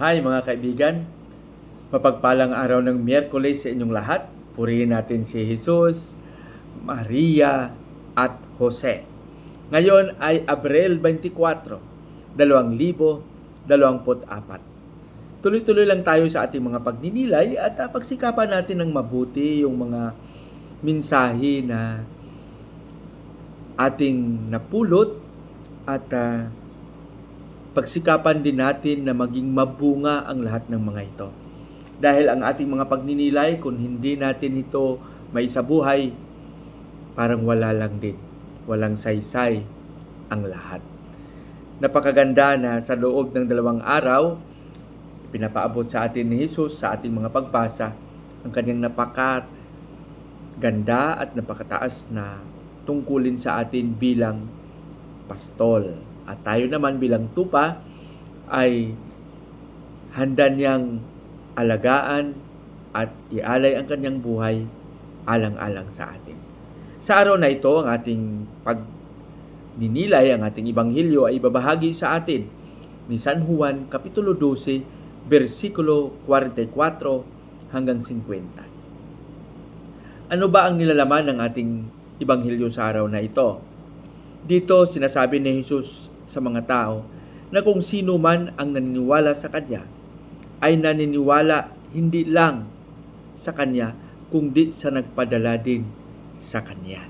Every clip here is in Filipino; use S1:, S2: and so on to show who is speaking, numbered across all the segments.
S1: Hi mga kaibigan, mapagpalang araw ng Miyerkules sa inyong lahat. Purihin natin si Jesus, Maria at Jose. Ngayon ay Abril 24, 2024. Tuloy-tuloy lang tayo sa ating mga pagninilay at pagsikapan natin ng mabuti yung mga mensahe na ating napulot at uh, pagsikapan din natin na maging mabunga ang lahat ng mga ito. Dahil ang ating mga pagninilay, kung hindi natin ito may buhay, parang wala lang din. Walang saysay ang lahat. Napakaganda na sa loob ng dalawang araw, pinapaabot sa atin ni Jesus sa ating mga pagbasa ang kanyang napaka ganda at napakataas na tungkulin sa atin bilang pastol. At tayo naman bilang tupa ay handa niyang alagaan at ialay ang kanyang buhay alang-alang sa atin. Sa araw na ito, ang ating pagninilay, ang ating ibanghilyo ay babahagi sa atin ni San Juan Kapitulo 12, versikulo 44 hanggang 50. Ano ba ang nilalaman ng ating ibanghilyo sa araw na ito? Dito sinasabi ni Jesus sa mga tao na kung sino man ang naniniwala sa Kanya ay naniniwala hindi lang sa Kanya kundi sa nagpadala din sa Kanya.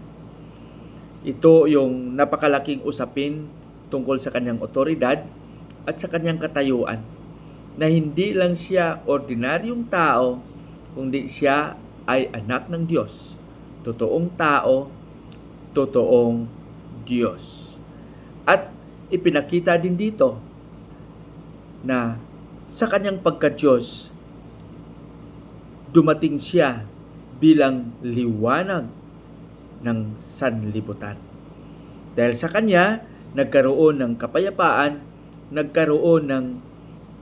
S1: Ito yung napakalaking usapin tungkol sa Kanyang otoridad at sa Kanyang katayuan na hindi lang siya ordinaryong tao, kundi siya ay anak ng Diyos. Totoong tao, totoong Diyos. At ipinakita din dito na sa kanyang pagka-Diyos, dumating siya bilang liwanag ng sanlibutan. Dahil sa kanya, nagkaroon ng kapayapaan, nagkaroon ng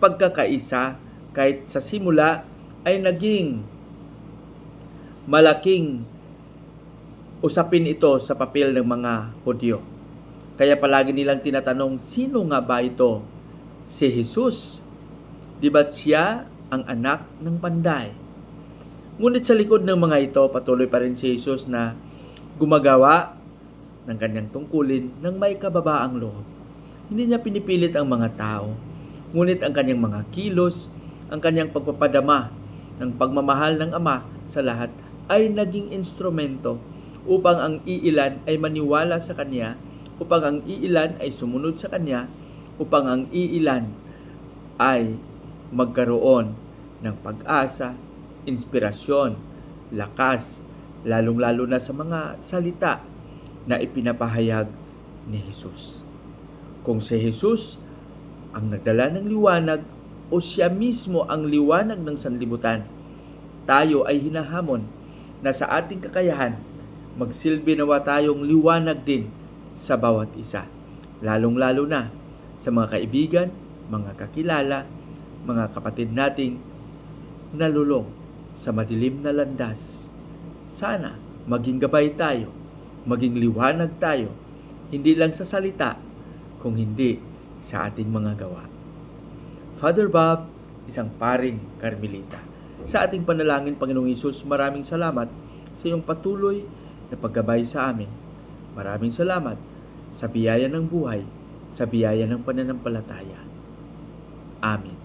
S1: pagkakaisa kahit sa simula ay naging malaking usapin ito sa papel ng mga Hudyo. Kaya palagi nilang tinatanong, sino nga ba ito? Si Jesus. Di ba't siya ang anak ng panday? Ngunit sa likod ng mga ito, patuloy pa rin si Jesus na gumagawa ng kanyang tungkulin ng may kababaang loob. Hindi niya pinipilit ang mga tao Ngunit ang kanyang mga kilos, ang kanyang pagpapadama ng pagmamahal ng Ama sa lahat ay naging instrumento upang ang iilan ay maniwala sa Kanya, upang ang iilan ay sumunod sa Kanya, upang ang iilan ay magkaroon ng pag-asa, inspirasyon, lakas, lalong-lalo na sa mga salita na ipinapahayag ni Jesus. Kung si Jesus ang nagdala ng liwanag o siya mismo ang liwanag ng sanlibutan. Tayo ay hinahamon na sa ating kakayahan, magsilbi nawa tayong liwanag din sa bawat isa. Lalong-lalo na sa mga kaibigan, mga kakilala, mga kapatid nating nalulong sa madilim na landas. Sana maging gabay tayo, maging liwanag tayo, hindi lang sa salita, kung hindi sa ating mga gawa. Father Bob, isang paring Carmelita. Sa ating panalangin, Panginoong Isus, maraming salamat sa iyong patuloy na paggabay sa amin. Maraming salamat sa biyaya ng buhay, sa biyaya ng pananampalataya. Amen.